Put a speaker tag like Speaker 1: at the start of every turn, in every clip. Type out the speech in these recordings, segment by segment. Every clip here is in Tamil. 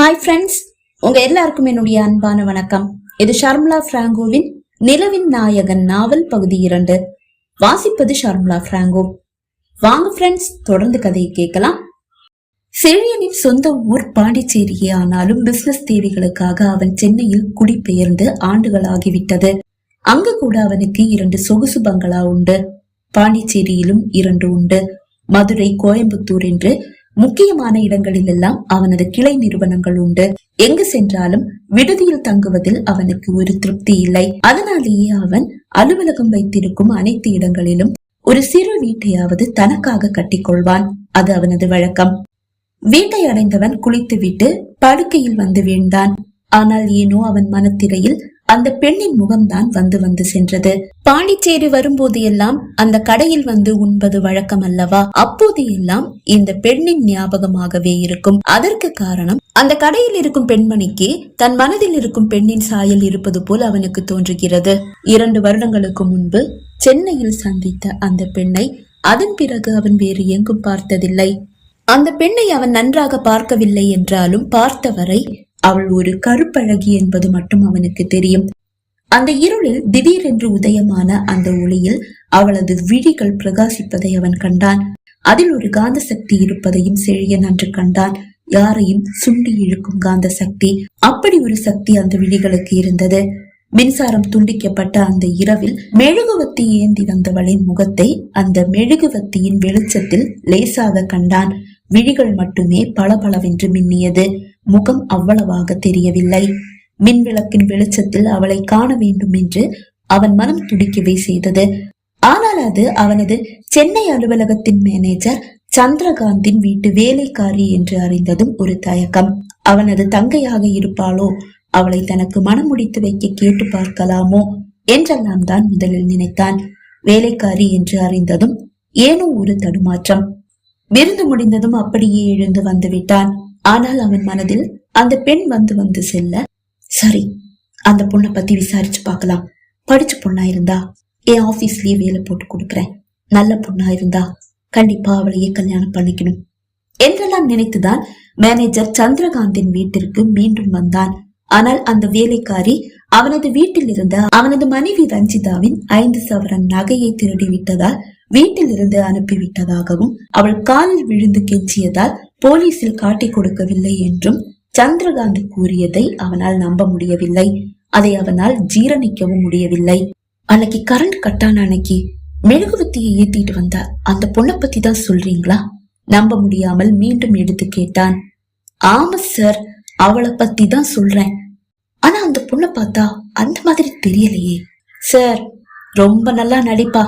Speaker 1: ஹாய் ஃப்ரெண்ட்ஸ் உங்க எல்லாருக்கும் என்னுடைய அன்பான வணக்கம். இது ஷர்மிளா பிராங்கோவின் நிலவின் நாயகன் நாவல் பகுதி இரண்டு. வாசிப்பது ஷர்மிளா பிராங்கோ. வாங்க ஃப்ரெண்ட்ஸ் தொடர்ந்து கதையை கேட்கலாம். செழியனின் சொந்த ஊர் பாண்டிச்சேரியே ஆனாலும் பிசினஸ் தேவைகளுக்காக அவன் சென்னையில் குடிபெயர்ந்து ஆண்டுகள் ஆகிவிட்டது அங்கு கூட அவனுக்கு இரண்டு சொகுசு பங்களா உண்டு. பாண்டிச்சேரியிலும் இரண்டு உண்டு. மதுரை கோயம்புத்தூர் என்று முக்கியமான இடங்களில் எல்லாம் அவனது கிளை நிறுவனங்கள் உண்டு. எங்கு சென்றாலும் விடுதியில் தங்குவதில் அவனுக்கு ஒரு திருப்தி இல்லை. அதனாலேயே அவன் அலுவலகம் வைத்திருக்கும் அனைத்து இடங்களிலும் ஒரு சிறு வீட்டையாவது தனக்காக கட்டிக்கொள்வான். அது அவனது வழக்கம். வீட்டை அடைந்தவன் குளித்துவிட்டு படுக்கையில் வந்து வீழ்ந்தான். ஆனால் ஏனோ அவன் மனத்திரையில் அந்த பெண்ணின் முகம்தான் வந்து வந்து சென்றது. பாண்டிச்சேரி வரும்போது எல்லாம் அந்த கடையில் வந்து உண்பது வழக்கம் அல்லவா? அப்போது எல்லாம் இந்த பெண்ணின் ஞாபகமாகவே இருக்கும். அதற்கு காரணம் அந்த கடையில் இருக்கும் பெண்மணிக்கு தன் மனதில் இருக்கும் பெண்ணின் சாயல் இருப்பது போல் அவனுக்கு தோன்றுகிறது. இரண்டு வருடங்களுக்கு முன்பு சென்னையில் சந்தித்த அந்த பெண்ணை அதன் பிறகு அவன் வேறு எங்கும் பார்த்ததில்லை. அந்த பெண்ணை அவன் நன்றாக பார்க்கவில்லை என்றாலும் பார்த்தவரை அவள் ஒரு கருப்பழகி என்பது மட்டும் அவனுக்கு தெரியும். அந்த இருளில் திடீரென்று உதயமான அந்த ஒளியில் அவளது விழிகள் பிரகாசிப்பதை அவன் கண்டான். அதில் ஒரு காந்த சக்தி இருப்பதையும் செழியன் அன்று கண்டான். யாரையும் சுண்டி இழுக்கும் காந்த சக்தி அப்படி ஒரு சக்தி அந்த விழிகளுக்கு இருந்தது. மின்சாரம் துண்டிக்கப்பட்ட அந்த இரவில் மெழுகுவத்தி ஏந்தி வந்தவளின் முகத்தை அந்த மெழுகுவத்தியின் வெளிச்சத்தில் லேசாக கண்டான். விழிகள் மட்டுமே பளபளவென்று மின்னியது. முகம் அவ்வளவாக தெரியவில்லை. மின்விளக்கின் வெளிச்சத்தில் அவளை காண வேண்டும் என்று அவன் மனம் துடிக்கவே செய்தது. ஆனால் அது அவனது சென்னை அலுவலகத்தின் மேனேஜர் சந்திரகாந்தின் வீட்டு வேலைக்காரி என்று அறிந்ததும் ஒரு தயக்கம். அவனது தங்கையாக இருப்பாளோ? அவளை தனக்கு மனம் முடித்து வைக்க கேட்டு பார்க்கலாமோ? என்றெல்லாம் தான் முதலில் நினைத்தான். வேலைக்காரி என்று அறிந்ததும் ஏனோ ஒரு தடுமாற்றம். விருந்து முடிந்ததும் அப்படியே எழுந்து வந்து விட்டான். ஆனால் அவன் மனதில் அந்த பெண் வந்து வந்து செல்ல சரி அந்த பொண்ணை பத்தி விசாரிச்சு பார்க்கலாம். படிச்ச பொண்ணா இருந்தா என் ஆபீஸ்லயே வேலை போட்டு கொடுக்குறேன். நல்ல பொண்ணா இருந்தா கண்டிப்பா அவளையே கல்யாணம் பண்ணிக்கணும். என்றெல்லாம் நினைத்துதான் மேனேஜர் சந்திரகாந்தின் வீட்டிற்கு மீண்டும் வந்தான். ஆனால் அந்த வேலைக்காரி அவனது வீட்டில் இருந்த அவனது மனைவி ரஞ்சிதாவின் ஐந்து சவரன் நகையை திருடி விட்டதால் வீட்டில் இருந்து அனுப்பிவிட்டதாகவும் அவள் காலில் விழுந்து கெஞ்சியதால் போலீசில் காட்டிக் கொடுக்கவில்லை என்றும் சந்திரகாந்த் கூறியதை அவனால் நம்ப முடியவில்லை. அதை அவனால் ஜீரணிக்கவும் முடியவில்லை. அன்னைக்கு கரண்ட் கட்டான அன்னைக்கு மெழுகுவத்தியை ஏத்திட்டு வந்தா அந்த பொண்ணை பத்தி தான் சொல்றீங்களா? நம்ப முடியாமல் மீண்டும் எடுத்து கேட்டான். ஆமா சார் அவளை பத்தி தான் சொல்றேன். ஆனா அந்த பொண்ணை பார்த்தா அந்த மாதிரி தெரியலையே. சார் ரொம்ப நல்லா நடிப்பா.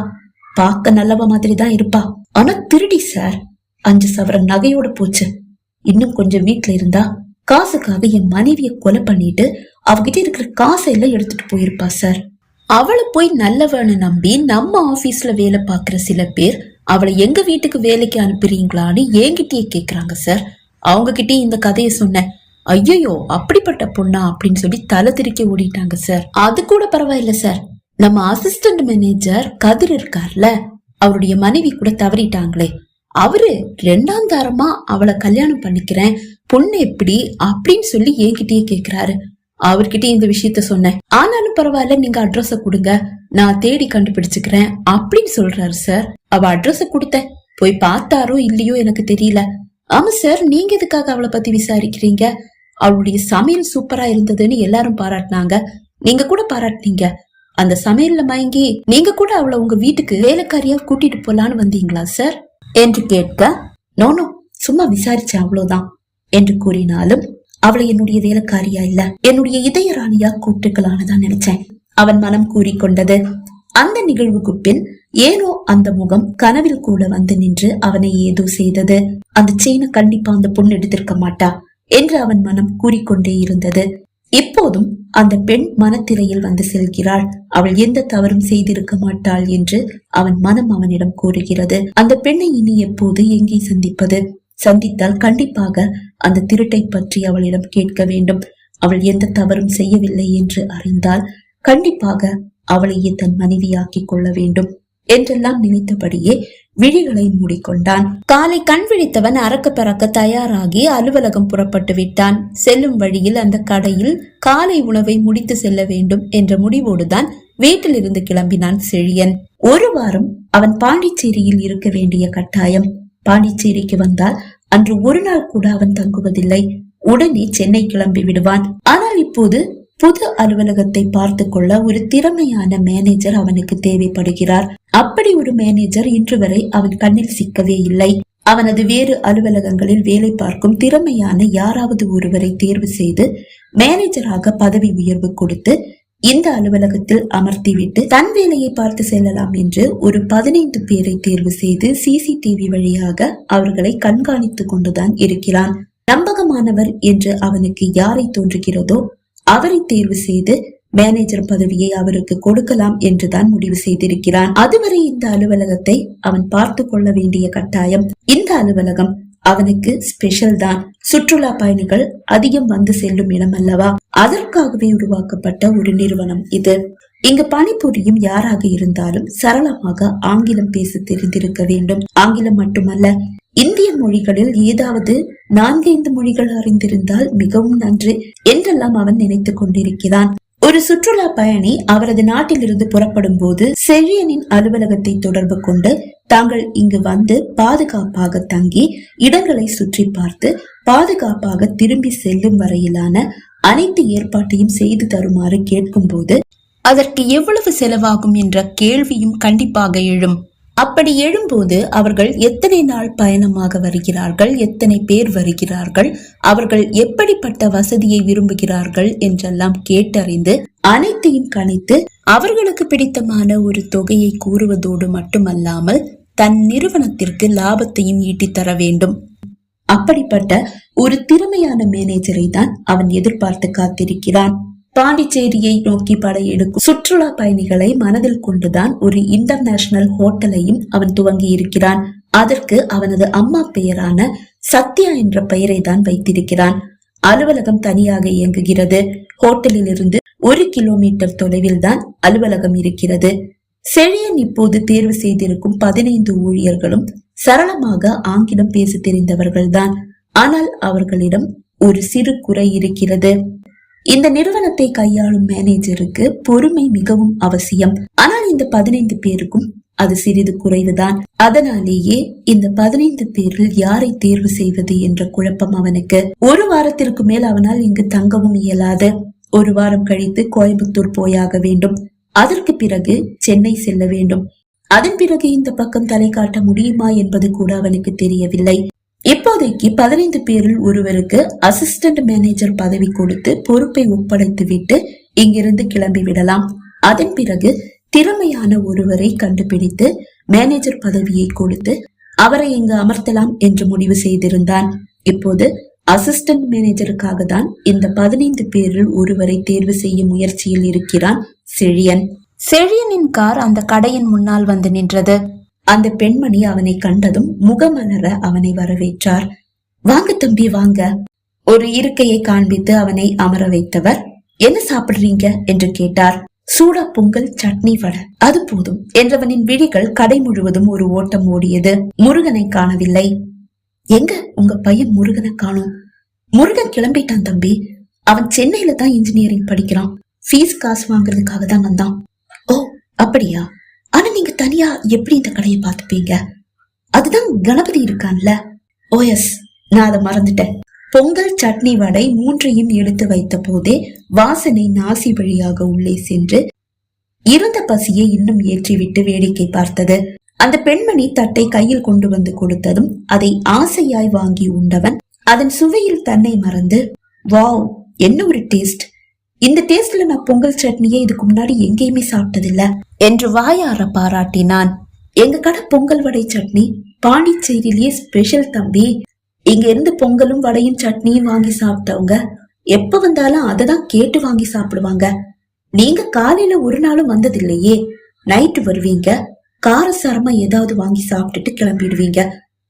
Speaker 1: பார்க்க நல்லவ மாதிரி தான் இருப்பா. ஆனா திருடி சார். அஞ்சு சவரன் நகையோட போச்சு. இன்னும் கொஞ்சம் வீட்டுல இருந்தா காசுக்காக என் மனைவிய கொலை பண்ணிட்டு அவகிட்ட இருக்கிற காசை எல்லாம் எடுத்துட்டு போயிருப்பா சார். அவளை போய் நல்லவன்னு நம்பி நம்ம ஆபீஸ்ல வேலை பாக்குற சில பேர் அவளை எங்க வீட்டுக்கு வேலைக்கு அனுப்புறீங்களான்னு என்கிட்டயே கேக்குறாங்க சார். அவங்க கிட்டே இந்த கதையை சொன்னேன். ஐயோ அப்படிப்பட்ட பொண்ணா அப்படின்னு சொல்லி தலை திருக்கி ஓடிட்டாங்க சார். அது கூட பரவாயில்ல சார். நம்ம அசிஸ்டன்ட் மேனேஜர் கதிர் இருக்கார்ல அவருடைய மனைவி கூட தவறிட்டாங்களே. அவரு ரெண்டாம் தாரமா அவளை கல்யாணம் பண்ணிக்கிறேன் பொண்ணு எப்படி அப்படின்னு சொல்லி என்கிட்டயே கேக்குறாரு. அவர்கிட்ட இந்த விஷயத்த சொன்னேன். ஆனாலும் பரவாயில்ல நீங்க அட்ரஸ கொடுங்க. நான் தேடி கண்டுபிடிச்சுக்கிறேன் அப்படின்னு சொல்றாரு சார் அவ அட்ரஸ கொடுத்த போய் பார்த்தாரோ இல்லையோ எனக்கு தெரியல. ஆமா சார் நீங்க எதுக்காக அவளை பத்தி விசாரிக்கிறீங்க? அவளுடைய சமையல் சூப்பரா இருந்ததுன்னு எல்லாரும் பாராட்டினாங்க. நீங்க கூட பாராட்டினீங்க. அந்த சமையல்ல மயங்கி நீங்க கூட அவளை உங்க வீட்டுக்கு வேலைக்காரியா கூட்டிட்டு போலான்னு வந்தீங்களா சார் என்று கேட்க நோனோ சும்மா விசாரிச்ச அவ்வளவுதான் என்று கூறினாலும் அவளை என்னுடைய வேலைக்காரியா இல்ல. என்னுடைய இதய ராணியா கூட்டுக்களானதான் நினைச்சேன். அவன் மனம் கூறிக்கொண்டது. அந்த நிகழ்வுக்கு பின் ஏனோ அந்த முகம் கனவில் கூட வந்து நின்று அவனை ஏதோ செய்தது. அந்த செயினை கண்டிப்பா அந்த பொண்ணு எடுத்திருக்க மாட்டா என்று அவன் மனம் கூறிக்கொண்டே இருந்தது. இப்போதும் அந்த பெண் மனத்திரையில் வந்து செல்கிறாள். அவள் எந்த தவறும் செய்திருக்க மாட்டாள் என்று அவன் மனம் அவனிடம் கூறுகிறது. அந்த பெண்ணை இனி எப்போது எங்கே சந்திப்பது? சந்தித்தால் கண்டிப்பாக அந்த திருட்டை பற்றி அவளிடம் கேட்க வேண்டும். அவள் எந்த தவறும் செய்யவில்லை என்று அறிந்தால் கண்டிப்பாக அவளையே தன் மனைவியாக்கிக் கொள்ள வேண்டும். என்றெல்லாம் நினைத்தபடியே விழிகளை மூடிக்கொண்டான். காலை கண் விழித்தவன் அறக்க பறக்க தயாராகி அலுவலகம் புறப்பட்டு விட்டான். செல்லும் வழியில் அந்த கடையில் காலை உணவை முடித்து செல்ல வேண்டும் என்ற முடிவோடுதான் வீட்டிலிருந்து கிளம்பினான் செழியன். ஒரு வாரம் அவன் பாண்டிச்சேரியில் இருக்க வேண்டிய கட்டாயம். பாண்டிச்சேரிக்கு வந்தால் அன்று ஒரு நாள் கூட அவன் தங்குவதில்லை. உடனே சென்னை கிளம்பி விடுவான். ஆனால் இப்போது புது அலுவலகத்தை பார்த்து கொள்ள ஒரு திறமையான மேனேஜர் அவனுக்கு தேவைப்படுகிறார். அப்படி ஒரு மேனேஜர் இன்று வரை அவன் கண்ணில் சிக்கவே இல்லை. அவனது வேறு அலுவலகங்களில் வேலை பார்க்கும் திறமையான யாராவது ஒருவரை தேர்வு செய்து மேனேஜராக பதவி உயர்வு கொடுத்து இந்த அலுவலகத்தில் அமர்த்திவிட்டு தன் வேலையை பார்த்து செல்லலாம் என்று ஒரு பதினைந்து பேரை தேர்வு செய்து சிசிடிவி வழியாக அவர்களை கண்காணித்துக் கொண்டுதான் இருக்கிறான். நம்பகமானவர் என்று அவனுக்கு யாரை தோன்றுகிறதோ அவரை தேர்வு செய்து மேனேஜர் பதவியை அவருக்கு கொடுக்கலாம் என்றுதான் முடிவு செய்திருக்கிறான். அதுவரை இந்த அலுவலகத்தை அவன் பார்த்து கொள்ள வேண்டிய கட்டாயம் இந்த அலுவலகம் அவனுக்கு ஸ்பெஷல் தான். சுற்றுலா பயணிகள் அதிகம் வந்து செல்லும் இடம் அல்லவா அதற்காகவே உருவாக்கப்பட்ட ஒரு நிறுவனம் இது. இங்கு பணிபுரியும் யாராக இருந்தாலும் சரளமாக ஆங்கிலம் பேச தெரிந்திருக்க வேண்டும். ஆங்கிலம் மட்டுமல்ல இந்திய மொழிகளில் ஏதாவது நான்கைந்து மொழிகள் அறிந்திருந்தால் மிகவும் நன்று என்றெல்லாம் அவன் நினைத்துக் கொண்டிருக்கிறான். ஒரு சுற்றுலா பயணி அவரது நாட்டிலிருந்து புறப்படும் போது செழியனின் அலுவலகத்தை தொடர்பு கொண்டு தாங்கள் இங்கு வந்து பாதுகாப்பாக தங்கி இடங்களை சுற்றி பார்த்து பாதுகாப்பாக திரும்பி செல்லும் வரையிலான அனைத்து ஏற்பாட்டையும் செய்து தருமாறு கேட்கும் போது அதற்கு எவ்வளவு செலவாகும் என்ற கேள்வியும் கண்டிப்பாக எழும். அப்படி எழும்போது அவர்கள் எத்தனை நாள் பயணமாக வருகிறார்கள் எத்தனை பேர் வருகிறார்கள் அவர்கள் எப்படிப்பட்ட வசதியை விரும்புகிறார்கள் என்றெல்லாம் கேட்டறிந்து அனைத்தையும் கணித்து அவர்களுக்கு பிடித்தமான ஒரு தொகையை கூறுவதோடு மட்டுமல்லாமல் தன் நிறுவனத்திற்கு லாபத்தையும் ஈட்டித்தர வேண்டும். அப்படிப்பட்ட ஒரு திறமையான மேனேஜரை தான் அவன் எதிர்பார்த்து காத்திருக்கிறான். பாண்டிச்சேரியை நோக்கி படையெடுக்கும் சுற்றுலா பயணிகளை மனதில் கொண்டுதான் ஒரு இன்டர்நேஷனல் ஹோட்டலையும் அவன் துவங்கி இருக்கிறான் அதற்கு அவனது அம்மா பெயரான சத்யா என்ற பெயரை தான் வைத்திருக்கிறான். அலுவலகம் தனியாக இயங்குகிறது. ஹோட்டலில் இருந்து ஒரு கிலோமீட்டர் தொலைவில் தான் அலுவலகம் இருக்கிறது. செழியன் இப்போது தேர்வு செய்திருக்கும் பதினைந்து ஊழியர்களும் சரளமாக ஆங்கிலம் பேச தெரிந்தவர்கள்தான். ஆனால் அவர்களிடம் ஒரு சிறு குறை இருக்கிறது. இந்த நிறுவனத்தை கையாளும் மேனேஜருக்கு பொறுமை மிகவும் அவசியம். ஆனால் இந்த பதினைந்து பேருக்கும் அது சிறிது குறைவுதான். அதனாலேயே இந்த பதினைந்து பேரில் யாரை தேர்வு செய்வது என்ற குழப்பம் அவனுக்கு. ஒரு வாரத்திற்கு மேல் அவனால் இங்கு தங்கவும் இயலாது. ஒரு வாரம் கழித்து கோயம்புத்தூர் போயாக வேண்டும். அதற்கு பிறகு சென்னை செல்ல வேண்டும். அதன் பிறகு இந்த பக்கம் தலை காட்ட முடியுமா என்பது கூட அவனுக்கு தெரியவில்லை. இப்போதைக்கு பதினைந்து பேரில் ஒருவருக்கு அசிஸ்டன்ட் மேனேஜர் பதவி கொடுத்து பொறுப்பை ஒப்படைத்து விட்டு இங்கிருந்து கிளம்பி விடலாம். அதன் பிறகு திறமையான ஒருவரை கண்டுபிடித்து மேனேஜர் பதவியை கொடுத்து அவரை இங்கு அமர்த்தலாம் என்று முடிவு செய்திருந்தான். இப்போது அசிஸ்டன்ட் மேனேஜருக்காக தான் இந்த பதினைந்து பேரில் ஒருவரை தேர்வு செய்யும் முயற்சியில் இருக்கிறான் செழியன். செழியனின் கார் அந்த கடையின் முன்னால் வந்து நின்றது. அந்த பெண்மணி அவனை கண்டதும் முகமலர அவனை வரவேற்றார். வாங்க தம்பி வாங்க. ஒரு இருக்கையை காண்பித்து அவனை அமர வைத்தவர் என்ன சாப்பிடுறீங்க? என்று கேட்டார். சூடா பொங்கல் சட்னி வடை. அது போதும் என்றவனின் விழிகள் கடை முழுவதும் ஒரு ஓட்டம் ஓடியது. முருகனை காணவில்லை. எங்க? உங்க பையன் முருகனை காணும். முருகன் கிளம்பிட்டான் தம்பி. அவன் சென்னையில தான் இன்ஜினியரிங் படிக்கிறான். ஃபீஸ் காசு வாங்குறதுக்காக தான் வந்தான். ஓ அப்படியா? ஆனா நீங்க தனியா எப்படி இந்த கடையை பார்த்துப்பீங்க? அதுதான் கணபதி இருக்கான்ல. ஓ எஸ் நான் அதை மறந்துட்டேன். பொங்கல் சட்னி வடை மூன்றையும் எடுத்து வைத்த போதே வாசனை நாசி வழியாக உள்ளே சென்று இருந்த பசியை இன்னும் ஏற்றிவிட்டு வேடிக்கை பார்த்தது. அந்த பெண்மணி தட்டை கையில் கொண்டு வந்து கொடுத்ததும் அதை ஆசையாய் வாங்கி உண்டவன் அதன் சுவையில் தன்னை மறந்து வாவ் என்ன ஒரு டேஸ்ட் இந்த டேஸ்ட்ல நான் பொங்கல் சட்னியை இதுக்கு முன்னாடி எங்கேயுமே சாப்பிட்டதில்ல என்று வாயார பாராட்டினான். எங்க கடை பொங்கல் வடை சட்னி பாண்டிச்சேரியிலேயே ஸ்பெஷல் தம்பி. இங்க இருந்து பொங்கலும் வடையும் சட்னியும் வாங்கி சாப்பிட்டவங்க எப்ப வந்தாலும் அதை தான் கேட்டு வாங்கி சாப்பிடுவாங்க. நீங்க காலையில ஒரு நாளும் வந்ததில்லையே நைட்டு வருவீங்க காரசாரமா ஏதாவது வாங்கி சாப்பிட்டுட்டு கிளம்பிடுவீங்க.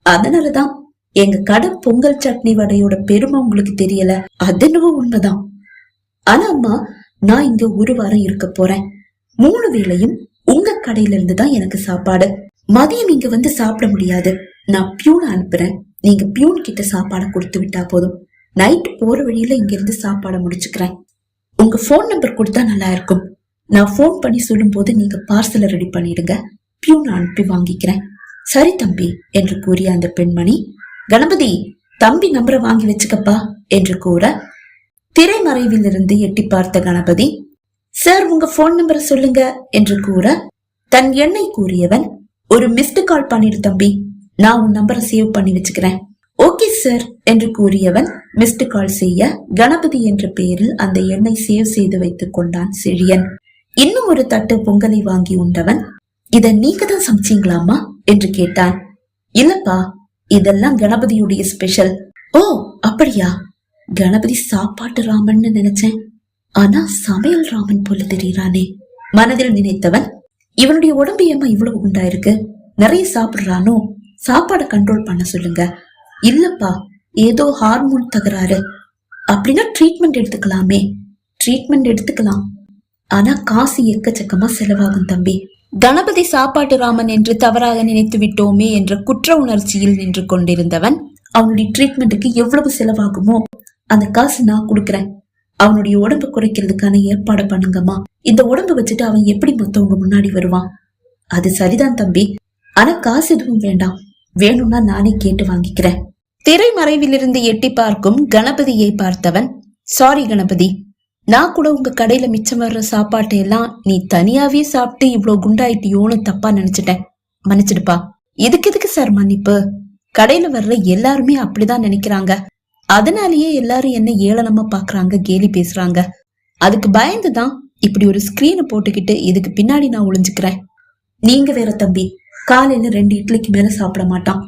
Speaker 1: அதனாலதான் எங்க கடை பொங்கல் சட்னி வடையோட பெருமை உங்களுக்கு தெரியல. அது என்னவோ உண்மைதான். ஆனா அம்மா நான் இங்க ஒரு வாரம் இருக்க போறேன். மூணு வேளையும் உங்க கடையில இருந்து தான் எனக்கு சாப்பாடு. மதியம் இங்க வந்து சாப்பிட முடியாது. நான் பியூன் அனுப்புறேன். நீங்க பியூன் கிட்ட சாப்பாடை கொடுத்து விட்டா போதும். நைட் போற வழியில இங்க இருந்து சாப்பாடை முடிச்சுக்கிறேன். உங்க ஃபோன் நம்பர் கொடுத்தா நல்லா இருக்கும். நான் போன் பண்ணி சொல்லும் போது நீங்க பார்சலை ரெடி பண்ணிடுங்க. பியூன் அனுப்பி வாங்கிக்கிறேன். சரி தம்பி என்று கூறிய அந்த பெண்மணி கணபதி தம்பி நம்பரை வாங்கி வச்சுக்கப்பா என்று கூற திரைமறைவில் இருந்து எட்டி பார்த்த கணபதி சார் உங்க போன் நம்பரை சொல்லுங்க என்று கூற தன் எண்ணை கூறியவன் ஒரு மிஸ்டு கால் பண்ணிடு தம்பி நான் உன் நம்பரை சேவ் பண்ணி வச்சுக்கிறேன். ஓகே சார் என்று கூறியவன் மிஸ்டு கால் செய்ய கணபதி என்ற பெயரில் அந்த எண்ணை சேவ் செய்து வைத்துக் கொண்டான் செழியன். இன்னும் ஒரு தட்டு பொங்கலை வாங்கி உண்டவன் இத நீங்க தான் சமைச்சீங்களாமா? என்று கேட்டான். இல்லப்பா இதெல்லாம் கணபதியுடைய ஸ்பெஷல் ஓ அப்படியா? கணபதி சாப்பாட்டு ராமன் நினைச்சேன். ஆனா சமையல் ராமன் போல தெரியறானே. மனதில் நினைத்தவன் இவனுடைய உடம்பு ஏமா இவ்வளவு உண்டாயிருக்கு நிறைய சாப்பிடுறானோ? சாப்பாடை கண்ட்ரோல் பண்ண சொல்லுங்க. இல்லப்பா ஏதோ ஹார்மோன் தகராறு. அப்படின்னா ட்ரீட்மெண்ட் எடுத்துக்கலாமே. ட்ரீட்மெண்ட் எடுத்துக்கலாம். ஆனா காசு எக்கச்சக்கமா செலவாகும் தம்பி. கணபதி சாப்பாட்டு ராமன் என்று தவறாக நினைத்து விட்டோமே என்ற குற்ற உணர்ச்சியில் நின்று கொண்டிருந்தவன் அவனுடைய ட்ரீட்மெண்ட்டுக்கு எவ்வளவு செலவாகுமோ அந்த காசு நான் கொடுக்குறேன். அவனுடைய உடம்பு குறைக்கிறதுக்கான ஏற்பாடு பண்ணுங்கம்மா. இந்த உடம்பு வச்சுட்டு அவன் எப்படி மத்தவங்க முன்னாடி வருவான்? அது சரிதான் தம்பி. ஆனா காசு எதுவும் வேண்டாம். வேணும்னா நானே கேட்டு வாங்கிக்கிறேன். திரைமறைவிலிருந்து எட்டி பார்க்கும் கணபதியை பார்த்தவன் சாரி கணபதி நான் கூட உங்க கடையில மிச்சம் வர்ற சாப்பாட்டை எல்லாம் நீ தனியாவே சாப்பிட்டு இவ்வளவு குண்டாயிட்டியோன்னு தப்பா நினைச்சிட்டேன். மன்னிச்சிடுப்பா. இதுக்கு எதுக்கு சார் மன்னிப்பு? கடையில வர்ற எல்லாருமே அப்படிதான் நினைக்கிறாங்க. அதனாலேயே எல்லாரும் என்ன ஏளனமா பாக்குறாங்க கேலி பேசுறாங்க. அதுக்கு பயந்துதான் இப்படி ஒரு ஸ்கிரீனை போட்டுக்கிட்டு இதுக்கு பின்னாடி நான் ஒளிஞ்சுக்கிறேன். நீங்க வேற தம்பி காலையில ரெண்டு இட்லிக்கு மேல சாப்பிட மாட்டான்.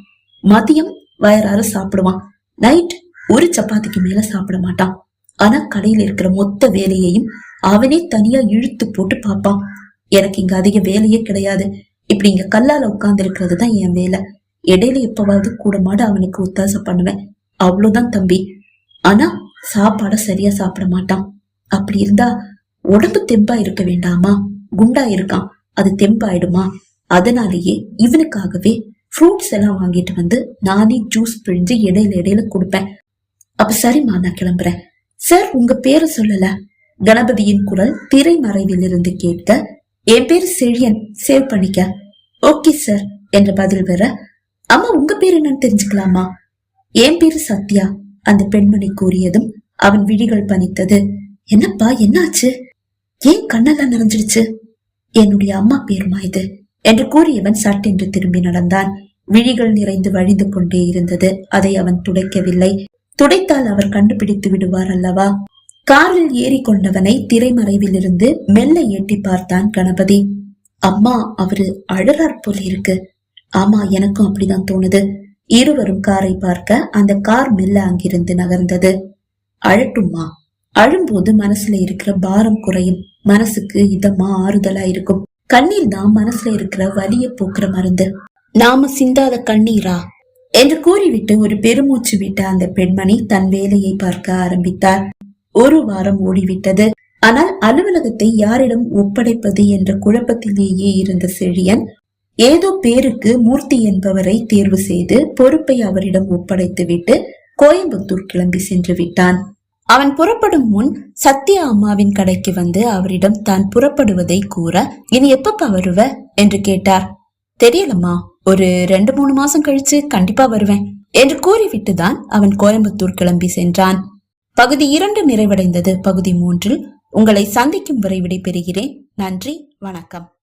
Speaker 1: மதியம் வயறார சாப்பிடுவான். நைட் ஒரு சப்பாத்திக்கு மேல சாப்பிட மாட்டான். ஆனா கடையில இருக்கிற மொத்த வேலையையும் அவனே தனியா இழுத்து போட்டு பாப்பான் எனக்கு இங்க அதிக வேலையே கிடையாது. இப்படி இங்க கல்லால உட்கார்ந்து இருக்கிறது தான் என் வேலை. இடையில எப்பவாவது கூட மாட அவனுக்கு உத்தாசம் பண்ணுவேன். அவ்வளவுதான் தம்பி. ஆனா சாப்பாட சரியா சாப்பிட மாட்டான். அப்படி இருந்தா உடம்பு தெம்பா இருக்க வேண்டாமா? குண்டா இருக்கான். அது தெம்பாயிடுமா? அதனாலேயே இவனுக்காகவே ஃப்ரூட்ஸ் எல்லாம் வாங்கிட்டு வந்து நானே ஜூஸ் பிழிஞ்சு இடையில இடையில கொடுப்பேன். அப்ப சரிம்மா நான் கிளம்புறேன். சார் உங்க பேரு சொல்லல. கணபதியின் குரல் திரைமறைவில் இருந்து கேட்க என் பேரு செழியன். சேவ் பண்ணிக்க. Okay sir. என்ற பதில் வர அம்மா உங்க பேர் என்னன்னு தெரிஞ்சுக்கலாமா? என் பேரு சத்யா. அந்த பெண்மணி கூறியதும் அவன் விழிகள் பனித்தது. என்னப்பா என்னாச்சு? ஏன் கண்ணெல்லாம் நிறைஞ்சிடுச்சு என்னுடைய அம்மா பேருமா இது? என்று கூறியவன் சட்டென்று திரும்பி நடந்தான். விழிகள் நிறைந்து வழிந்து கொண்டே இருந்தது. அதை அவன் துடைக்கவில்லை. துடைத்தால் அவர் கண்டுபிடித்து விடுவார் அல்லவா? காரில் ஏறி கொண்டவனை திரைமறைவில் இருந்து மெல்ல எட்டி பார்த்தான் கணபதி. அம்மா அவரு அழறார் போல இருக்கு ஆமா எனக்கும் அப்படிதான் தோணுது. இருவரும் காரை பார்க்க அந்த கார் மெல்ல அங்கிருந்து நகர்ந்தது. அழட்டுமா அழும்போது மனசுல இருக்கிற பாரம் குறையும். மனசுக்கு இதமா ஆறுதலா இருக்கும். கண்ணீர் தான் மனசுல இருக்கிற வலிய போக்குற மருந்து. நாம சிந்தாத கண்ணீரா? என்று கூறிவிட்டு ஒரு பெருமூச்சு விட்ட அந்த பெண்மணி தன் வேலையை பார்க்க ஆரம்பித்தார். ஒரு வாரம் ஓடிவிட்டது. ஆனால் அலுவலகத்தை யாரிடம் ஒப்படைப்பது என்ற குழப்பத்திலேயே இருந்த செழியன் ஏதோ பேருக்கு மூர்த்தி என்பவரை தேர்வு செய்து பொறுப்பை அவரிடம் ஒப்படைத்துவிட்டு கோயம்புத்தூர் கிளம்பி சென்று விட்டான். அவன் புறப்படும் முன் சத்யா அம்மாவின் கடைக்கு வந்து அவரிடம் தான் புறப்படுவதை கூற இனி எப்பப்பா வருவ? என்று கேட்டார். தெரியலம்மா ஒரு ரெண்டு மூணு மாசம் கழிச்சு கண்டிப்பா வருவேன் என்று கூறிவிட்டுதான் அவன் கோயம்புத்தூர் கிளம்பி சென்றான். பகுதி இரண்டு நிறைவடைந்தது. பகுதி மூன்றில் உங்களை சந்திக்கும் வரை விடைபெறுகிறேன். நன்றி வணக்கம்.